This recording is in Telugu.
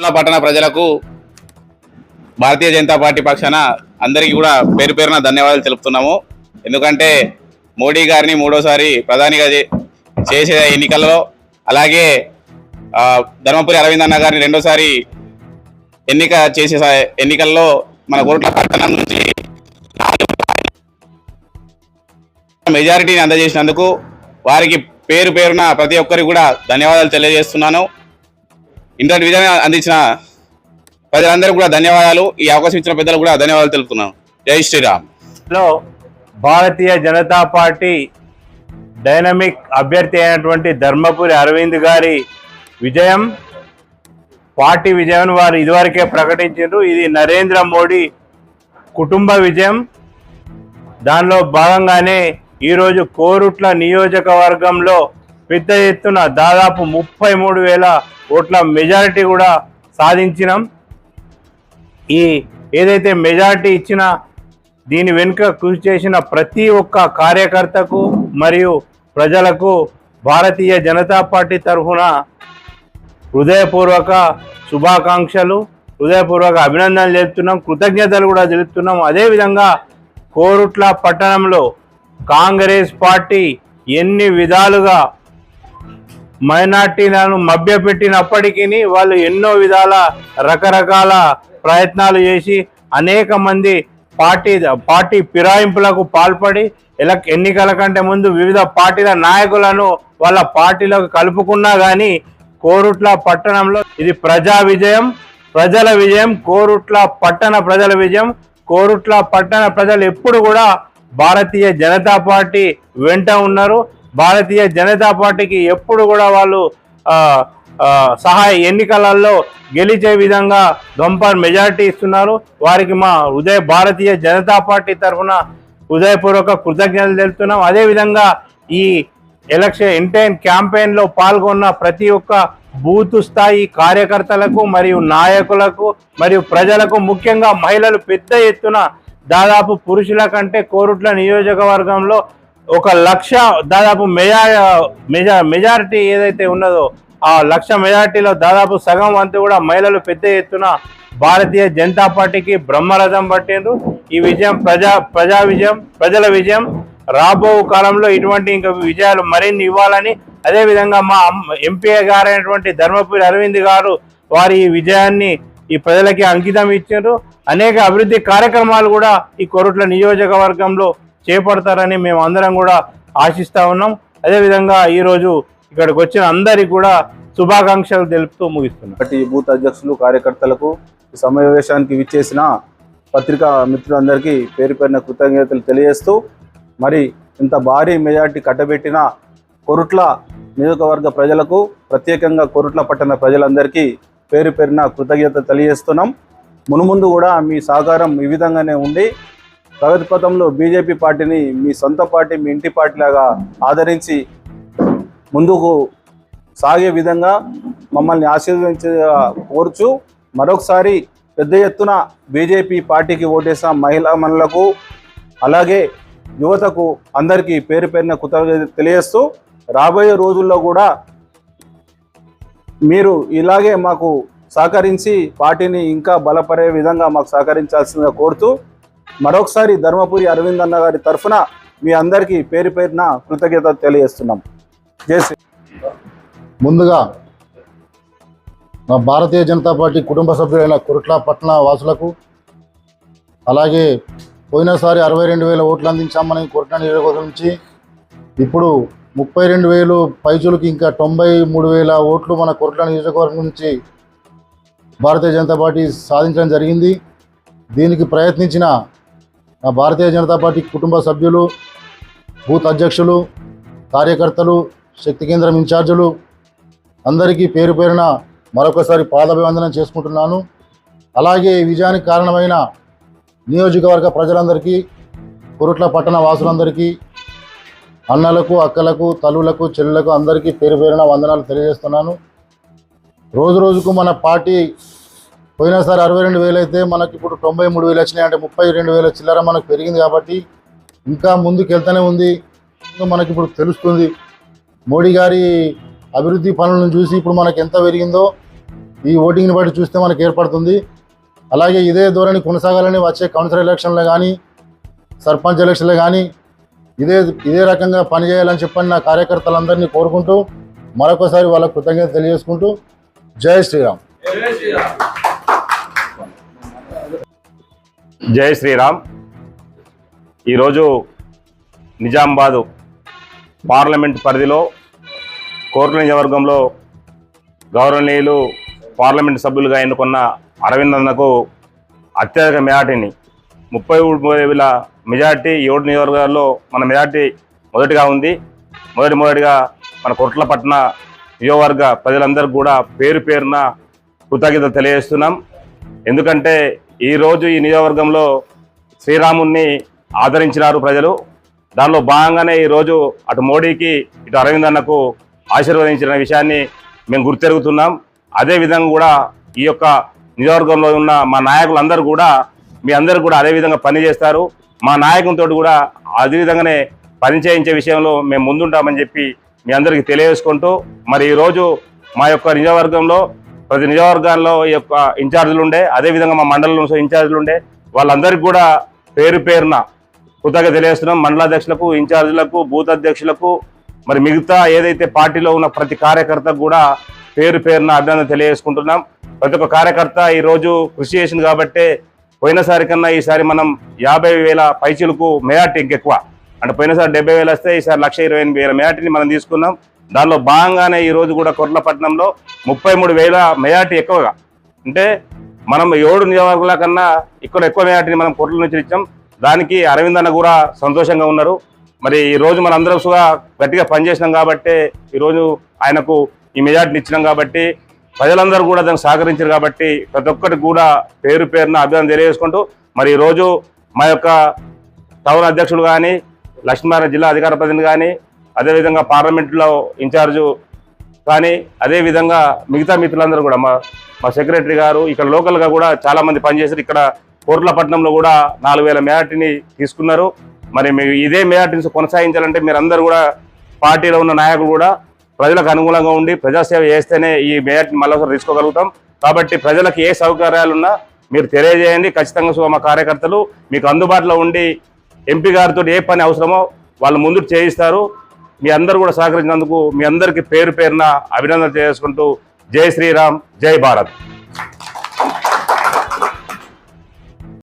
కుట్ల పట్టణ ప్రజలకు భారతీయ జనతా పార్టీ పక్షాన అందరికీ కూడా పేరు పేరున ధన్యవాదాలు తెలుపుతున్నాము. ఎందుకంటే మోడీ గారిని మూడోసారి ప్రధానిగా చేసే ఎన్నికల్లో అలాగే ధర్మపురి అరవింద్ అన్న గారిని రెండోసారి ఎన్నిక చేసే ఎన్నికల్లో మన కోట్ల పట్టణం నుంచి మెజారిటీని అందజేసినందుకు వారికి పేరు పేరున ప్రతి ఒక్కరికి కూడా ధన్యవాదాలు తెలియజేస్తున్నాను. ఇంటర్నెట్ విధంగా అందించిన ప్రజలందరూ కూడా ధన్యవాదాలు. ఈ అవకాశం ఇచ్చిన పెద్దలు కూడా ధన్యవాదాలు తెలుపుతున్నాను జై శ్రీరామ్. లో భారతీయ జనతా పార్టీ డైనమిక్ అభ్యర్థి అయినటువంటి ధర్మపురి అరవింద్ గారి విజయం పార్టీ విజయం వారు ఇదివరకే ప్రకటించారు ఇది నరేంద్ర మోడీ కుటుంబ విజయం. దానిలో భాగంగానే ఈరోజు కోరుట్ల నియోజకవర్గంలో పెద్ద ఎత్తున దాదాపు ముప్పై మూడు వేల ఓట్ల మెజారిటీ కూడా సాధించినాం. ఈ ఏదైతే మెజారిటీ ఇచ్చిన దీని వెనుక కృషి చేసిన ప్రతి ఒక్క కార్యకర్తకు మరియు ప్రజలకు భారతీయ జనతా పార్టీ తరఫున హృదయపూర్వక శుభాకాంక్షలు హృదయపూర్వక అభినందనలు తెలుపుతున్నాం కృతజ్ఞతలు కూడా తెలుపుతున్నాం. అదేవిధంగా కోరుట్ల పట్టణంలో కాంగ్రెస్ పార్టీ ఎన్ని విధాలుగా మైనార్టీలను మభ్యపెట్టినప్పటికీ వాళ్ళు ఎన్నో విధాల రకరకాల ప్రయత్నాలు చేసి అనేక మంది పార్టీ పార్టీ ఫిరాయింపులకు పాల్పడి ఎల ఎన్నికల కంటే ముందు వివిధ పార్టీల నాయకులను వాళ్ళ పార్టీలకు కలుపుకున్నా కానీ కోరుట్ల పట్టణంలో ఇది ప్రజా విజయం ప్రజల విజయం కోరుట్ల పట్టణ ప్రజల విజయం కోరుట్ల పట్టణ ప్రజలు ఎప్పుడు కూడా భారతీయ జనతా పార్టీ వెంట ఉన్నారు. భారతీయ జనతా పార్టీకి ఎప్పుడు కూడా వాళ్ళు సహాయ ఎన్నికలలో గెలిచే విధంగా గంపర్ మెజారిటీ ఇస్తున్నారు. వారికి మా ఉదయ భారతీయ జనతా పార్టీ తరఫున హృదయపూర్వక కృతజ్ఞతలు తెలుపుతున్నాం. అదేవిధంగా ఈ ఎలక్షన్ ఇంటైన్ క్యాంపెయిన్లో పాల్గొన్న ప్రతి ఒక్క బూత్ స్థాయి కార్యకర్తలకు మరియు నాయకులకు మరియు ప్రజలకు ముఖ్యంగా మహిళలు పెద్ద ఎత్తున దాదాపు పురుషుల కంటే కోరుట్ల నియోజకవర్గంలో ఒక లక్ష దాదాపు మెజా మెజా మెజారిటీ ఏదైతే ఉన్నదో ఆ లక్ష మెజారిటీలో దాదాపు సగం వంతు కూడా మహిళలు పెద్ద ఎత్తున భారతీయ జనతా పార్టీకి బ్రహ్మరథం పట్టిండ్రు. ఈ విజయం ప్రజా ప్రజా విజయం ప్రజల విజయం. రాబో కాలంలో ఇటువంటి ఇంకా విజయాలు మరిన్ని ఇవ్వాలని అదేవిధంగా మా ఎంపీ గారైనటువంటి ధర్మపురి అరవింద్ గారు వారి ఈ విజయాన్ని ఈ ప్రజలకి అంకితం ఇచ్చారు అనేక అభివృద్ధి కార్యక్రమాలు కూడా ఈ కొరట్ల నియోజకవర్గంలో చేపడతారని మేము అందరం కూడా ఆశిస్తూ ఉన్నాం. అదేవిధంగా ఈరోజు ఇక్కడికి వచ్చిన అందరికి కూడా శుభాకాంక్షలు తెలుపుతూ ముగిస్తున్నాం. పార్టీ బూత్ అధ్యక్షులు కార్యకర్తలకు సమావేశానికి విచ్చేసిన పత్రికా మిత్రులందరికీ పేరు పేరున కృతజ్ఞతలు తెలియజేస్తూ మరి ఇంత భారీ మెజార్టీ కట్టబెట్టిన కొరుట్ల నియోజకవర్గ ప్రజలకు ప్రత్యేకంగా కొరుట్ల పట్టణ ప్రజలందరికీ పేరు పేరున కృతజ్ఞత తెలియజేస్తున్నాం. మునుముందు కూడా మీ సహకారం ఈ విధంగానే ఉండి ప్రగతి పథంలో బీజేపీ పార్టీని మీ సొంత పార్టీ మీ ఇంటి పార్టీలాగా ఆదరించి ముందుకు సాగే విధంగా మమ్మల్ని ఆశీర్వదించ కోరుచు మరొకసారి పెద్ద ఎత్తున బీజేపీ పార్టీకి ఓటేసిన మహిళా మనులకు అలాగే యువతకు అందరికీ పేరు పేరున కృతజ్ఞత తెలియజేస్తూ రాబోయే రోజుల్లో కూడా మీరు ఇలాగే మాకు సహకరించి పార్టీని ఇంకా బలపడే విధంగా మాకు సహకరించాల్సిందిగా కోరుతూ మరొకసారి ధర్మపురి అరవింద్ అన్న గారి తరఫున మీ అందరికీ పేరు పేరున కృతజ్ఞత తెలియజేస్తున్నాం. జై శ్రీ ముందుగా మా భారతీయ జనతా పార్టీ కుటుంబ సభ్యులైన కురుట్ల పట్టణ వాసులకు అలాగే పోయినసారి అరవై రెండు వేల ఓట్లు అందించామని కురుట్ల నియోజకవర్గం నుంచి ఇప్పుడు ముప్పై రెండు వేలు పైచులకి ఇంకా తొంభై మూడు వేల ఓట్లు మన కురుట్ల నియోజకవర్గం నుంచి భారతీయ జనతా పార్టీ సాధించడం జరిగింది. దీనికి ప్రయత్నించిన భారతీయ జనతా పార్టీ కుటుంబ సభ్యులు బూత్ అధ్యక్షులు కార్యకర్తలు శక్తి కేంద్రం ఇన్ఛార్జీలు అందరికీ పేరు పేరున మరొకసారి పాదాభివందనం చేసుకుంటున్నాను. అలాగే ఈ విజయానికి కారణమైన నియోజకవర్గ ప్రజలందరికీ కురుట్ల పట్టణ వాసులందరికీ అన్నలకు అక్కలకు తల్లులకు చెల్లెలకు అందరికీ పేరు పేరున వందనాలు తెలియజేస్తున్నాను. రోజు రోజుకు మన పార్టీ పోయినసారి అరవై రెండు వేలు అయితే మనకి ఇప్పుడు తొంభై మూడు వేలు వచ్చినాయి అంటే ముప్పై రెండు వేల చిల్లర మనకు పెరిగింది కాబట్టి ఇంకా ముందుకు వెళ్తూనే ఉంది మనకి ఇప్పుడు తెలుస్తుంది. మోడీ గారి అభివృద్ధి పనులను చూసి ఇప్పుడు మనకు ఎంత పెరిగిందో ఈ ఓటింగ్ని బట్టి చూస్తే మనకు ఏర్పడుతుంది. అలాగే ఇదే ధోరణి కొనసాగాలని వచ్చే కౌన్సిల్ ఎలక్షన్లో కానీ సర్పంచ్ ఎలక్షన్లో కానీ ఇదే ఇదే రకంగా పనిచేయాలని చెప్పని నా కార్యకర్తలందరినీ కోరుకుంటూ మరొకసారి వాళ్ళ కృతజ్ఞత తెలియజేసుకుంటూ జై శ్రీరామ్. జై శ్రీరామ్. ఈరోజు నిజామాబాదు పార్లమెంట్ పరిధిలో కోర్టు నియోజకవర్గంలో గౌరవనీయులు పార్లమెంట్ సభ్యులుగా ఎన్నుకున్న అరవిందన్నకు అత్యధిక మెజార్టీని ముప్పై వేల మెజార్టీ ఏడు నియోజకవర్గాల్లో మన మెజార్టీ మొదటిగా ఉంది. మొదటి మొదటిగా మన కొట్లపట్న నియోజకవర్గ ప్రజలందరికీ కూడా పేరు పేరున కృతజ్ఞత తెలియజేస్తున్నాం. ఎందుకంటే ఈరోజు ఈ నియోజకవర్గంలో శ్రీరాముణ్ణి ఆదరించినారు ప్రజలు. దానిలో భాగంగానే ఈరోజు అటు మోడీకి ఇటు అరవింద్ అన్నకు ఆశీర్వదించిన విషయాన్ని మేము గుర్తెరుగుతున్నాం. అదేవిధంగా కూడా ఈ యొక్క నియోజకవర్గంలో ఉన్న మా నాయకులందరూ కూడా మీ అందరూ కూడా అదే విధంగా పనిచేస్తారు మా నాయకులతో కూడా అదే విధంగానే పని చేయించే విషయంలో మేము ముందుంటామని చెప్పి మీ అందరికీ తెలియజేసుకుంటూ మరి ఈరోజు మా యొక్క నియోజకవర్గంలో ప్రతి నియోజకవర్గాల్లో ఈ యొక్క ఇన్ఛార్జీలు ఉండే అదేవిధంగా మా మండలంలో ఇన్ఛార్జీలు ఉండే వాళ్ళందరికీ కూడా పేరు పేరున కృతజ్ఞత తెలియజేస్తున్నాం. మండలాధ్యక్షులకు ఇన్ఛార్జీలకు బూత్ అధ్యక్షులకు మరి మిగతా ఏదైతే పార్టీలో ఉన్న ప్రతి కార్యకర్తకు కూడా పేరు పేరున అభినందన తెలియజేసుకుంటున్నాం. ప్రతి ఒక్క కార్యకర్త ఈరోజు కృషి చేసింది కాబట్టే పోయినసారి కన్నా ఈసారి మనం యాభై వేల పైచీలకు మెజార్టీ ఇంకెక్కువ. అంటే పోయినసారి డెబ్బై వేలు వస్తే ఈసారి లక్ష ఇరవై ఎనిమిది వేల మెజార్టీని మనం తీసుకున్నాం. దానిలో భాగంగానే ఈ రోజు కూడా కొర్లపట్నంలో ముప్పై మూడు వేల మెజార్టీ ఎక్కువగా. అంటే మనం ఏడు నియోజకవర్గాల కన్నా ఇక్కడ ఎక్కువ మెజార్టీని మనం కొర్ల నుంచి ఇచ్చాం దానికి అరవింద్ అన్న కూడా సంతోషంగా ఉన్నారు మరి ఈ రోజు మన అందరం గట్టిగా పనిచేసినాం కాబట్టి ఈరోజు ఆయనకు ఈ మెజార్టీని ఇచ్చినాం కాబట్టి ప్రజలందరూ కూడా దానికి సహకరించారు కాబట్టి ప్రతి ఒక్కరికి కూడా పేరు పేరున అభినందన తెలియజేసుకుంటూ మరి ఈరోజు మా యొక్క టౌన్ అధ్యక్షుడు కానీ లక్ష్మీనారాయణ జిల్లా అధికార ప్రతినిధి కానీ అదేవిధంగా పార్లమెంట్లో ఇన్ఛార్జు కానీ అదేవిధంగా మిగతా మిత్రులందరూ కూడా మా మా సెక్రటరీ గారు ఇక్కడ లోకల్గా కూడా చాలామంది పనిచేశారు. ఇక్కడ కోర్లపట్నంలో కూడా నాలుగు వేల మేరటిని తీసుకున్నారు. మరి మీరు ఇదే మేరటిని కొనసాగించాలంటే మీరందరూ కూడా పార్టీలో ఉన్న నాయకులు కూడా ప్రజలకు అనుకూలంగా ఉండి ప్రజాసేవ చేస్తేనే ఈ మేయార్టీని మళ్ళీ తీసుకోగలుగుతాం. కాబట్టి ప్రజలకు ఏ సౌకర్యాలున్నా మీరు తెలియజేయండి. ఖచ్చితంగా సో మా కార్యకర్తలు మీకు అందుబాటులో ఉండి ఎంపీ గారితో ఏ పని అవసరమో వాళ్ళు ముందుకు చేయిస్తారు. మీ అందరు కూడా సహకరించినందుకు మీ అందరికీ పేరు పేరున అభినందన చేసుకుంటూ జై శ్రీరామ్ జై భారత్.